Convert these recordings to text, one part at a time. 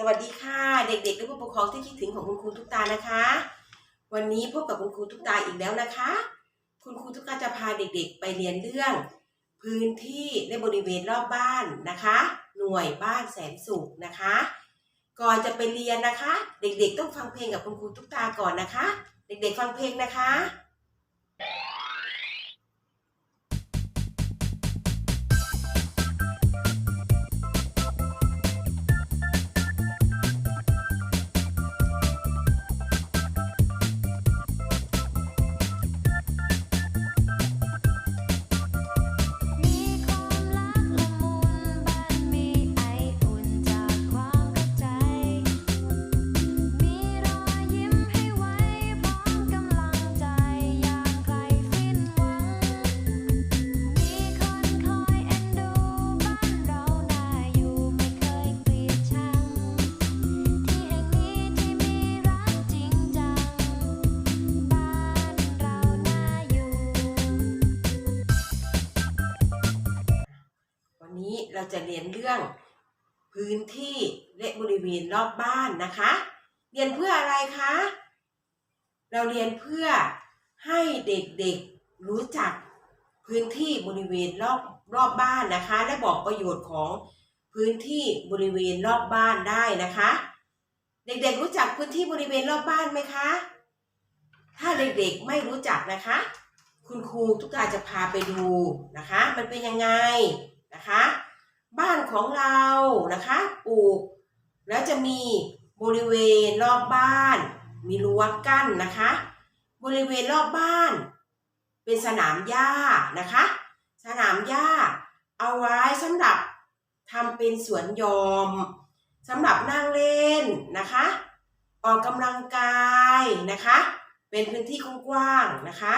สวัสดีค่ะ เด็กๆและผู้ปกครองที่คิดถึงของคุณครูทุกตานะคะ วันนี้พบกับคุณครูทุกตาอีกแล้วนะคะ คุณครูทุกตาจะพาเด็กๆ ไปเรียนเรื่อง พื้นที่และบริเวณรอบบ้านนะคะ หน่วยบ้านแสนสุขนะคะ ก่อนจะไปเรียนนะคะ เด็กๆ ต้องฟังเพลงกับคุณครูทุกตาก่อนนะคะ เด็กๆ ฟังเพลงนะคะ นี้เราจะเรียนเรื่องพื้นที่และบริเวณรอบบ้านนะคะ เรียนเพื่ออะไรคะ เราเรียนเพื่อให้เด็กๆรู้จักพื้นที่บริเวณรอบรอบบ้านนะคะ และบอกประโยชน์ของพื้นที่บริเวณรอบบ้านได้นะคะ เด็กๆรู้จักพื้นที่บริเวณรอบบ้านไหมคะ ถ้าเด็กๆไม่รู้จักนะคะ คุณครูทุกการจะพาไปดูนะคะ มันเป็นยังไง ของเรานะคะปลูกแล้วจะมีบริเวณรอบบ้าน มีรั้วกั้นนะคะ บริเวณรอบบ้าน เป็นสนามหญ้านะคะ สนามหญ้าเอาไว้สำหรับทำเป็นสวนยอมสำหรับนั่งเล่นนะคะ ออกกำลังกายนะคะ เป็นพื้นที่กว้างๆนะคะ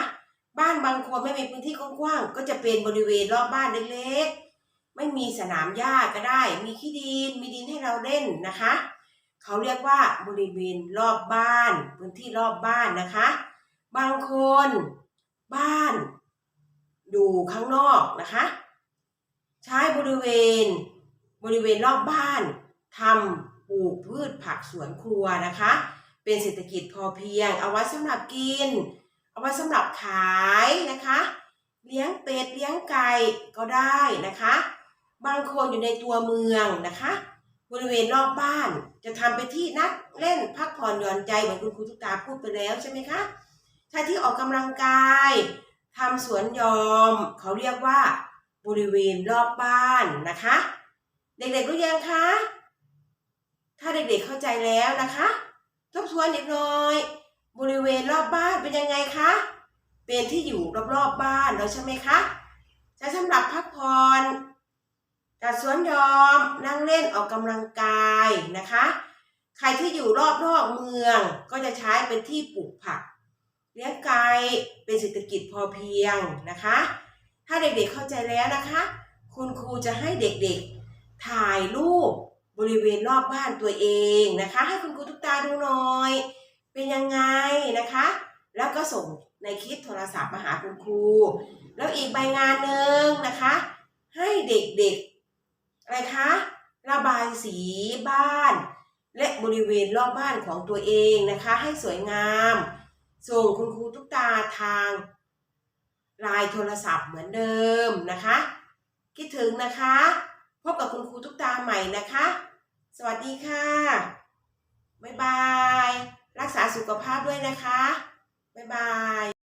บ้านบางคนไม่มีพื้นที่กว้างๆก็จะเป็นบริเวณรอบบ้านเล็กๆ ไม่มีสนามหญ้าก็ได้ มีขี้ดิน มีดินให้เราเล่นนะคะ เขาเรียกว่าบริเวณรอบบ้าน พื้นที่รอบบ้านนะคะ บางคนบ้าน อยู่ข้างนอกนะคะ ใช้บริเวณ บริเวณรอบบ้านทำปลูกพืชผักสวนครัวนะคะ เป็นเศรษฐกิจพอเพียง เอาไว้สำหรับกิน เอาไว้สำหรับขายนะคะ เลี้ยงเป็ดเลี้ยงไก่ก็ได้นะคะ บางคนอยู่ในตัวเมืองนะคะ บริเวณรอบบ้านจะทำเป็นที่นักเล่นพักผ่อนหย่อนใจเหมือนคุณครูทุกตาพูดไปแล้วใช่ไหมคะใช้ที่ออกกำลังกายทำสวนยอม เขาเรียกว่า บริเวณรอบบ้านนะคะ เด็กๆรู้ยังคะ ถ้าเด็กๆเข้าใจแล้วนะคะทบทวนอีกหน่อย บริเวณรอบบ้านเป็นยังไงคะเป็นที่อยู่รอบๆบ้านแล้วใช่ไหมคะใช้สำหรับพักผ่อน จัดสวนยอมนั่งเล่นออกกำลังกายนะคะ ใครที่อยู่รอบๆเมืองก็จะใช้เป็นที่ปลูกผัก เลี้ยงไก่เป็นเศรษฐกิจพอเพียงนะคะ ถ้าเด็กๆเข้าใจแล้วนะคะ คุณครูจะให้เด็กๆถ่ายรูปบริเวณรอบบ้านตัวเองนะคะ ให้คุณครูทุกตาดูหน่อย เป็นยังไงนะคะ แล้วก็ส่งในคลิปโทรศัพท์มาหาคุณครู แล้วอีกใบงานหนึ่งนะคะ ให้เด็กๆ อะไรคะ ระบายสีบ้าน และบริเวณรอบบ้านของตัวเองนะคะ ให้สวยงาม ส่งคุณครูทุกตาทางไลน์โทรศัพท์เหมือนเดิมนะคะ คิดถึงนะคะ พบกับคุณครูทุกตาใหม่นะคะ สวัสดีค่ะ บ๊ายบาย รักษาสุขภาพด้วยนะคะ บ๊ายบาย